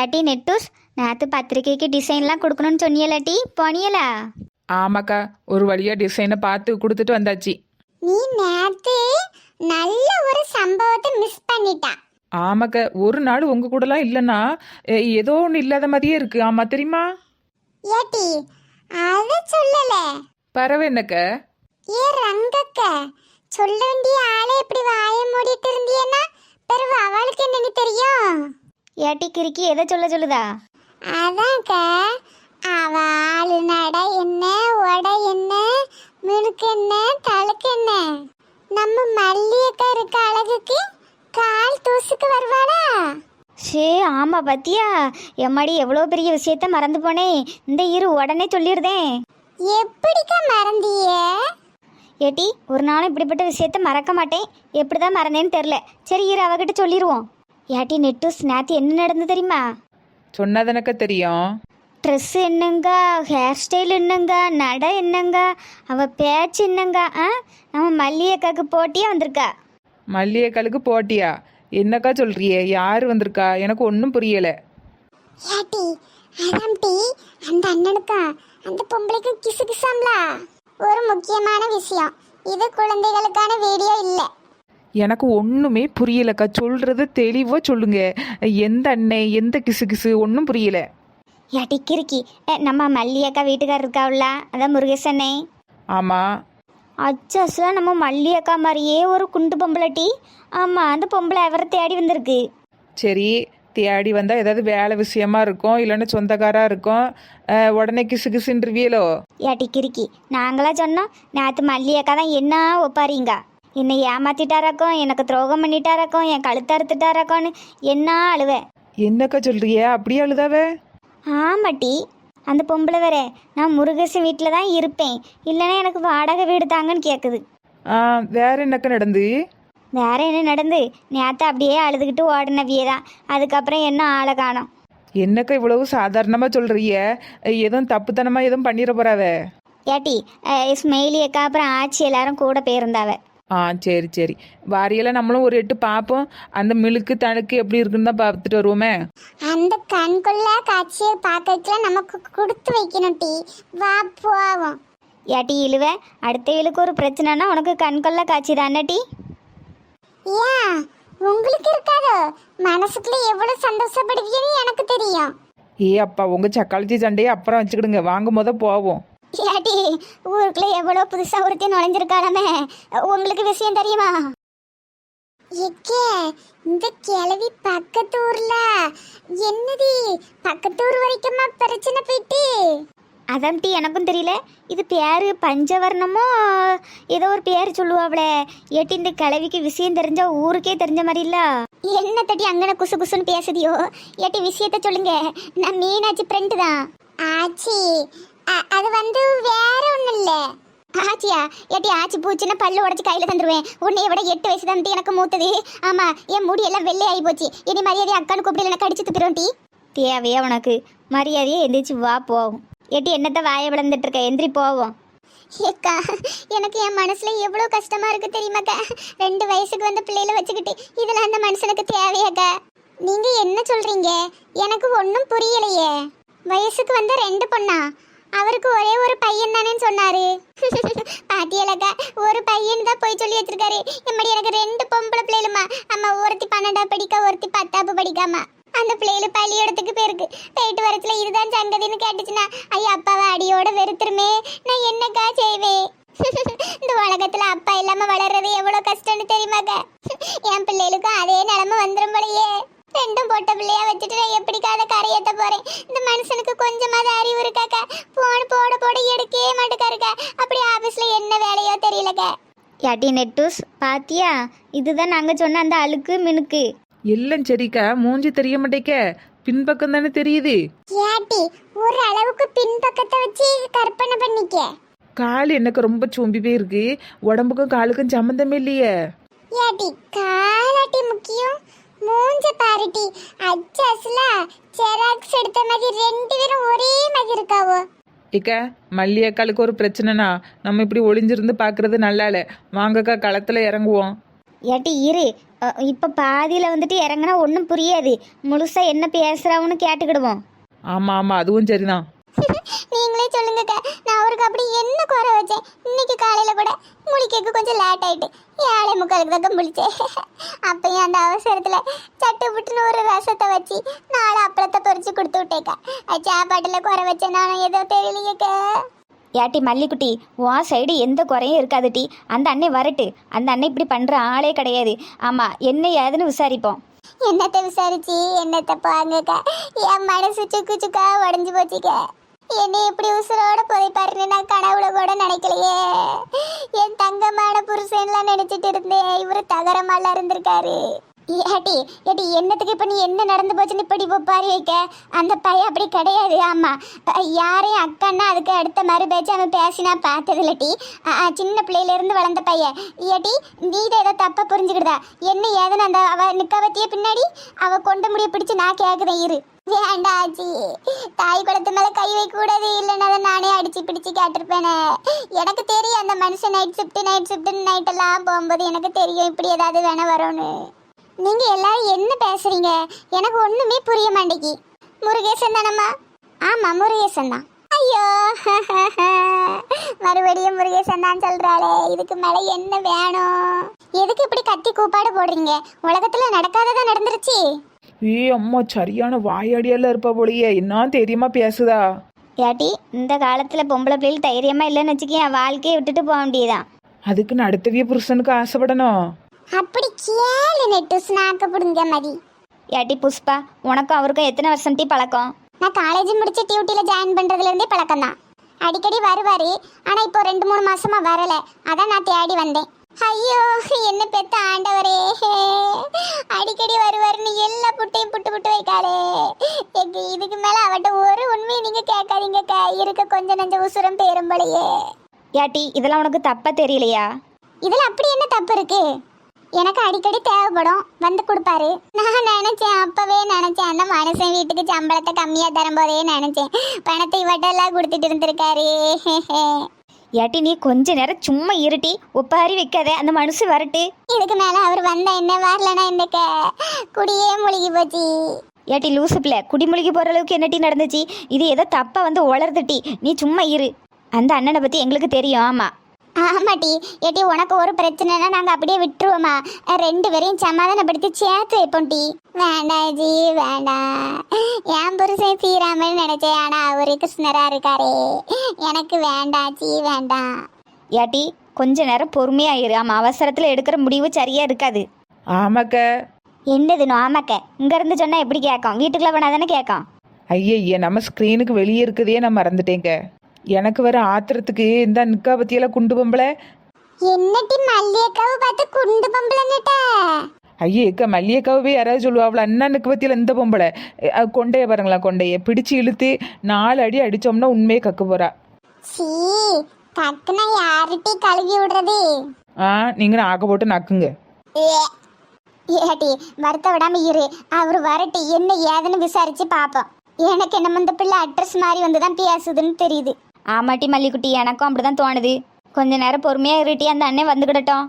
ஏட்டி நெட்டூஸ் நேற்று பத்திரிக்கைக்கு டிசைன்லாம் கொடுக்கணும்னு சொன்னியலாட்டி போனியலா? ஆமாக்கா ஒரு வழியா டிசைனை பார்த்து கொடுத்துட்டு வந்தாச்சு. நீ நேத்து நல்ல ஒரு சம்பவத்தை மிஸ் பண்ணிட்டா. ஆமாக்கா ஒரு நாள் உங்க கூடலாம் இல்லைன்னா ஏதோ ஒன்று இல்லாத மாதிரியே இருக்கு. ஆமா தெரியுமா? ஏட்டி அத சொல்லல. பறவை என்னக்க? ஏ ரங்கக்க சொல்ல வேண்டிய ஆளே இப்படி வாய மூடிட்டு இருந்தியன்னா பிறகு அவளுக்கு என்னன்னு தெரியும்? ஏட்டி கிறுக்கி எதை சொல்ல சொல்லுதா? அதான்க்க. அவ ஆளு நட என்ன உட என்ன மினுக்கு என்ன தழுக்கு என்ன? நம்ம மல்லியக்கா இருக்க அழகுக்கு கால் தூசுக்கு வருவாளா? சே ஆமா பாத்தியா. எம்மாடி எவ்வளோ பெரிய விஷயத்த மறந்து போனேன் இந்த இரு உடனே சொல்லிடுதேன் எப்படிக்கா மறந்தியே ஏட்டி ஒரு நாளும் இப்படிப்பட்ட விஷயத்த மறக்க மாட்டேன். எப்படி தான் மறந்தேன்னு தெரில சரி இரு அவகிட்ட சொல்லிடுவோம் ஏட்டி நெட்டூஸ் நேற்று என்ன நடந்து தெரியுமா? சொன்னாதானக்க தெரியும். ட்ரெஸ் என்னங்க? ஹேர் ஸ்டைல் என்னங்க? நடை என்னங்க? அவ பேச்சு என்னங்க? ஆ? நம்ம மல்லிகைக்காக்கு போட்டியே வந்திருக்கா? மல்லிகைக்காலுக்கு போட்டியா? என்னக்கா சொல்றியே? யார் வந்திருக்கா? எனக்கு ஒன்றும் புரியல. ஏட்டி அதான் டி அந்த அண்ணனுக்கா? அந்த பொம்பளைக்கு கிசு கிசாம்ல? ஒரு முக்கியமான விஷயம். இது குழந்தைகளுக்கான வீடியோ இல்ல. எனக்கு ஒன்றுமே புரியலக்கா. சொல்றது தெளிவாக சொல்லுங்க. எந்த அண்ணன் எந்த கிசு கிசு ஒன்றும் புரியல. ஏட்டி கிறுக்கி. நம்ம மல்லிகைக்கா வீட்டுக்காரர் இருக்காவுல அதான் முருகேசனே ஆமாம் அச்சாஸ்லாம் நம்ம மல்லிகைக்கா மாதிரியே ஒரு குண்டு பொம்பளை டீ ஆமாம் அந்த பொம்பளை அவரை தேடி வந்திருக்கு. சரி தேடி வந்தால் ஏதாவது வேலை விஷயமா இருக்கும் இல்லைன்னா சொந்தக்காராக இருக்கும். உடனே கிசு கிசுன்றிவியலோ ஏட்டி கிறுக்கி நாங்களா சொன்னோம் நேற்று மல்லிகைக்கா தான் என்ன ஒப்பாரிங்க? என்னை ஏமாத்திட்டாராக்கும் எனக்கு துரோகம் பண்ணிட்டாராக்கும் என் கழுத்தை அறுத்துட்டாராக்கோன்னு என்ன அழுவேன் என்னக்கா சொல்றிய? அப்படியே அழுதாவே? ஆமாட்டி அந்த பொம்பளை வேற நான் முருகேசன் வீட்டில் தான் இருப்பேன். இல்லைன்னா எனக்கு வாடகை வீடு தாங்கன்னு கேட்குது ஆ வேற என்னக்கா நடந்து? வேற என்ன நடந்து? நேற்று அப்படியே அழுதுகிட்டு ஓடினவியே தான். அதுக்கப்புறம் என்ன ஆளை காணோம்? என்னக்கா இவ்வளவு சாதாரணமாக சொல்றிய? எதுவும் தப்புத்தனமாக எதுவும் பண்ணிட போறாவே? ஏட்டி அஹ், ஸ்மெயிலி அக்கா அப்புறம் ஆச்சி எல்லாரும் கூட போயிருந்தாவ. ஆ சரி சரி. வாரியெல்லாம் நம்மளும் ஒரு எட்டு பார்ப்போம். அந்த மிளுக்கு தணுக்கு எப்படி இருக்குன்னு தான் பார்த்துட்டு வருவோமே. அந்த கண்கொள்ள காட்சியை பார்க்கறதுல நமக்கு கொடுத்து வைக்கணும் டி. வா போவோம். ஏட்டி இழுவ. அடுத்த இழுக்கு ஒரு பிரச்சனைனா உனக்கு கண்கொள்ள காட்சி தானே டி? ஏன் உங்களுக்கு இருக்காதோ? மனசுக்குள்ள எவ்வளவு சந்தோஷப்படுவீங்கன்னு எனக்கு தெரியும். ஏ அப்பா உங்க சக்காளச்சி சண்டையை அப்புறம் வச்சுக்கிடுங்க. வாங்க முத போவோம். ஏட்டி ஊருக்குள்ள எவ்வளோ புதுசாக ஒருத்தி நுழைஞ்சிருக்காளமே. உங்களுக்கு விஷயம் தெரியுமா? எக்கே இந்த கிழவி பக்கத்து ஊர்ல. என்னது பக்கத்து ஊர் வரைக்குமா பிரச்சனை போயிட்டு? அதான் டி எனக்கும் தெரியல. இது பேர் பஞ்சவர்ணமோ? ஏதோ ஒரு பேர் சொல்லுவாங்களே ஏட்டி இந்த கிழவிக்கு விஷயம் தெரிஞ்சா ஊருக்கே தெரிஞ்ச மாதிரி இல்ல? என்ன தட்டி அங்கன குசு குசுன்னு பேசுதியோ? ஏட்டி விஷயத்த சொல்லுங்க. நான் மீனாட்சி ஃப்ரெண்டு தான். ஆச்சி. அது வந்து வேற ஒண்ணும் இல்ல ஆச்சியா ஏட்டி ஆச்சி பூச்சின்னா பல்லு உடச்சி கையில தந்துருவேன். உன்னைய விட எட்டு வயசு தான் எனக்கு மூத்தது. ஆமா என் முடி எல்லாம் வெள்ளை ஆகி போச்சு. இனி மரியாதை அக்கானு கூப்பிட்டு எனக்கு கடிச்சு துப்பிடும் டி. தேவையா உனக்கு? மரியாதையே எந்திரிச்சு வா போவோம். ஏட்டி என்னத்த வாயை விளந்துட்டு இருக்க? எந்திரி போவோம். ஏக்கா எனக்கு என் மனசுல எவ்வளவு கஷ்டமா இருக்கு தெரியுமாக்கா ரெண்டு வயசுக்கு வந்த பிள்ளையில வச்சுக்கிட்டு இதுல அந்த மனுஷனுக்கு தேவையாக்கா நீங்க என்ன சொல்றீங்க? எனக்கு ஒன்றும் புரியலையே. வயசுக்கு வந்த ரெண்டு பொண்ணா? அவருக்கு ஒரே ஒரு பையன் தானேன்னு சொன்னாரு. பாத்தியலக்கா ஒரு பையன் தான் போய் சொல்லி வச்சிருக்காரு. எம்மடி எனக்கு ரெண்டு பொம்பளை பிள்ளைகளுமா அம்மா ஒருத்தி பன்னெண்டா படிக்க ஒருத்தி பத்தாப்பு படிக்காமா அந்த பிள்ளைகளு பள்ளியோடத்துக்கு போயிருக்கு. போயிட்டு வரத்துல இதுதான் சங்கதின்னு கேட்டுச்சுன்னா ஐயா அப்பாவை அடியோட வெறுத்துருமே. நான் என்னக்கா செய்வேன்? இந்த உலகத்துல அப்பா இல்லாம வளர்றது எவ்வளவு கஷ்டம்னு தெரியுமாக்க? என் பிள்ளைகளுக்கும் அதே நிலைமை வந்துரும் போலயே. ரெண்டும் பொட்ட பிள்ளையா வச்சுட்டு நான் எப்படிக்காத கரையேத்த போறேன். இந்த மனுஷனுக்கு கொஞ்சமாவது அறிவு இருக்காக்கா? போன் போட போட எடுக்கவே மாட்டேக்காருக்கா அப்படி ஆபீஸ்ல என்ன வேலையோ தெரியலக்கா. ஏட்டி நெட்டூஸ் பாத்தியா? இதுதான் நாங்க சொன்ன அந்த அழுக்கு மினுக்கு. எல்லாம் சரிக்கா. மூஞ்சி தெரிய மாட்டேக்க. பின்பக்கம் தானே தெரியுது. ஏட்டி ஒரு அளவுக்கு பின்பக்கத்தை வச்சு கற்பனை பண்ணிக்க. கால் எனக்கு ரொம்ப சோம்பி போயிருக்கு உடம்புக்கும் காலுக்கும் சம்மந்தமே இல்லையே. ஏட்டி காலாட்டி முக்கியம். மூஞ்ச பாருட்டி அச்சாஸ்ல ஜெராக்ஸ் எடுத்த மாதிரி ரெண்டு பேரும் ஒரே மாதிரி இருக்காவோ. ஏக்க மல்லியக்காலுக்கு ஒரு பிரச்சனைனா நம்ம இப்படி ஒளிஞ்சிருந்து பார்க்கறது நல்லா இல்லை வாங்கக்கா களத்தில் இறங்குவோம். ஏட்டி இரு. இப்போ பாதியில் வந்துட்டு இறங்கினா ஒன்றும் புரியாது. முழுசாக என்ன பேசுகிறாவுன்னு கேட்டுக்கிடுவோம். ஆமாம் ஆமாம் அதுவும் சரிதான். நீங்களே சொல்லுங்கக்கா. நான் அவருக்கு அப்படி என்ன குறை வச்சேன்? இன்னைக்கு காலையில கூட முழிக்க கொஞ்சம் லேட் ஆயிட்டு ஏழை முக்காலுக்கு தக்க முழிச்சேன். அப்பயும் அந்த அவசரத்துல சட்டு புட்டுன்னு ஒரு ரசத்தை வச்சு நாலு அப்பளத்தை பொரிச்சு கொடுத்து விட்டேக்கா. சாப்பாட்டுல குறை வச்சேன் நான் ஏதோ தெரியலையேக்கா. ஏட்டி மல்லிக்குட்டி உன் சைடு எந்த குறையும் இருக்காது டி. அந்த அண்ணே வரட்டு. அந்த அண்ணன் இப்படி பண்ணுற ஆளே கிடையாது. ஆமாம் என்ன ஏதுன்னு விசாரிப்போம். என்னத்தை விசாரிச்சு? என்னத்தை பாருங்கக்கா என் மனசு சுக்கு சுக்கா உடஞ்சு போச்சுக்க. என்னை இப்படி உசுரோட புதைப்பாருன்னு நான் கனவுல கூட நினைக்கலையே. என் தங்கமான புருஷன்லாம் நினைச்சிட்டு இருந்தேன். இவரு தகரமால இருந்திருக்காரு. ஏட்டி ஏட்டி என்னத்துக்கு இப்போ நீ என்ன நடந்து போச்சுன்னு இப்படி பாரி வைக்க. அந்த பையன் அப்படி கிடையாது. ஆமாம் யாரையும் அக்கான்னா அதுக்கு அடுத்த மாதிரி பேச்சு அவன் பேசினா பார்த்தது இல்லட்டி சின்ன பிள்ளையிலேருந்து வளர்ந்த பையன். ஏட்டி நீ ஏதோ தப்பாக புரிஞ்சுக்கிடுதா என்ன ஏதுன்னு அந்த அவ நிக்க பற்றிய பின்னாடி? அவள் கொண்டு முடிய பிடிச்சு நான் கேட்குறேன் இரு. ஏண்டாச்சி தாய் குளத்து மேல கை வைக்க கூடாது இல்லைன்னா நானே அடிச்சு பிடிச்சு கேட்டிருப்பேனே. எனக்கு தெரியும் அந்த மனுஷன் night shift night shift night எல்லாம் போகும்போது எனக்கு தெரியும் இப்படி ஏதாவது வேணா வரும்னு. நீங்க எல்லாரும் என்ன பேசுறீங்க? எனக்கு ஒண்ணுமே புரிய மாட்டேங்கி. முருகேசன் தானம்மா? ஆமா முருகேசன் தான். ஐயோ. மறுபடியும் முருகேசன் தான் சொல்றாளே. இதுக்கு மேல என்ன வேணும்? எதுக்கு இப்படி கத்தி கூப்பாடு போடுறீங்க? உலகத்துல நடக்காததான் நடந்துருச்சு? ஏ அம்மா சரியான வாயாடியெல்லாம் இருப்பா போலியே. என்ன தெரியுமா பேசுதா? ஏட்டி இந்த காலத்தில் பொம்பளை பிள்ளைகள் தைரியமாக இல்லைன்னு வச்சுக்கேன் வாழ்க்கையை விட்டுட்டு போக வேண்டியதான் அதுக்கு அடுத்தவிய புருஷனுக்கு ஆசைப்படணும். அப்படி கேளு நெட்டு ஸ்நாக்க புடுங்க மதி. ஏட்டி புஷ்பா உனக்கும் அவருக்கும் எத்தனை வருஷம் டீ பழக்கம்? நான் காலேஜ் முடிச்சு டியூட்டில ஜாயின் பண்றதுல இருந்தே பழக்கம் தான் அடிக்கடி வருவாரு ஆனா இப்போ ரெண்டு மூணு மாசமா வரல. அதான் நான் தேடி வந்தேன். ஐயோ என்ன பெத்த ஆண்டவரே. அடிக்கடி வருவாருன்னு எல்லா புட்டையும் புட்டு புட்டு வைக்காளே எங்க இதுக்கு மேல அவட்ட ஒரு உண்மையை நீங்க கேட்காதீங்க இருக்க கொஞ்ச நஞ்ச உசுரம் பேரும்பலையே ஏட்டி இதெல்லாம் உனக்கு தப்பா தெரியலையா? இதுல அப்படி என்ன தப்பு இருக்கு? எனக்கு அடிக்கடி தேவைப்படும். வந்து கொடுப்பாரு. நான் நினைச்சேன் அப்பவே நினைச்சேன். அந்த மனுஷன் வீட்டுக்கு சம்பளத்தை கம்மியா தரும்போதே நினைச்சேன். பணத்தை இவட்டெல்லாம் கொடுத்துட்டு இருந்திருக்காரு. ஏட்டி நீ கொஞ்ச நேரம் சும்மா இருட்டி ஒப்பாரி வைக்காத அந்த மனுஷன் வரட்டு. இதுக்கு மேல அவர் வந்தா என்ன வரலனா இந்த க- குடியே முழுகி போச்சு. ஏட்டி லூசு பிள்ளை குடிமொழிக்கு போகிற அளவுக்கு என்ன டீ நடந்துச்சு? இது ஏதோ தப்பா வந்து உளருது டீ. நீ சும்மா இரு. அந்த அண்ணனை பற்றி எங்களுக்கு தெரியும் ஆமாம் ஆமாட்டி ஏட்டி உனக்கு ஒரு பிரச்சனைனா நாங்க அப்படியே விட்டுருவோமா. ரெண்டு பேரையும் சமாதானப்படுத்தி சேர்த்து வைப்போம் டி. வேண்டாம் ஜி வேண்டாம் என் புருஷன் ஸ்ரீராமன் நினைச்சேன் ஆனா அவரு கிருஷ்ணரா இருக்காரே. எனக்கு வேண்டாம் ஜி வேண்டாம் ஏட்டி கொஞ்ச நேரம் பொறுமையா இரு. ஆமாம் அவசரத்தில் எடுக்கிற முடிவு சரியா இருக்காது. ஆமாக்க. என்னது நாமக்க இங்கேருந்து சொன்னால் எப்படி கேட்கும்? வீட்டுக்குள்ள வேணா தானே கேட்கும்? ஐயய்ய நம்ம ஸ்க்ரீனுக்கு வெளியே இருக்கதே நான் மறந்துட்டேங்க. எனக்கு வர ஆத்திரத்துக்கு இந்த நிக்கா பத்தியெல்லாம் குண்டு பொம்பளை? என்னட்டி மல்லியக்காவை பார்த்து குண்டு பொம்பளைன்னுட்ட? ஐயே அக்கா மல்லியக்காவே யாராவது சொல்லுவாங்களா அண்ணனுக்கு பத்தியில இந்த பொம்பளை கொண்டைய பாருங்களா கொண்டைய பிடிச்சு இழுத்து நாலு அடி அடிச்சோம்னா உண்மையை கக்க போறா சீ டக்குனா யார்கிட்ட கழுவி விடுறது ஆ நீங்க ஆக்க போட்டு நக்குங்க ஏட்டி வருத்த விடாம இரு அவர் வரட்டு என்ன ஏதுன்னு விசாரிச்சு பாப்போம் எனக்கு என்ன இந்த பிள்ளை அட்ரஸ் மாதிரி வந்து தான் பேசுதுன்னு தெரியுது ஆமாட்டி மல்லிக்குட்டி எனக்கும் அப்படிதான் தோணுது கொஞ்ச நேரம் பொறுமையா இருட்டி அந்த அண்ணன் வந்துக்கிடட்டும்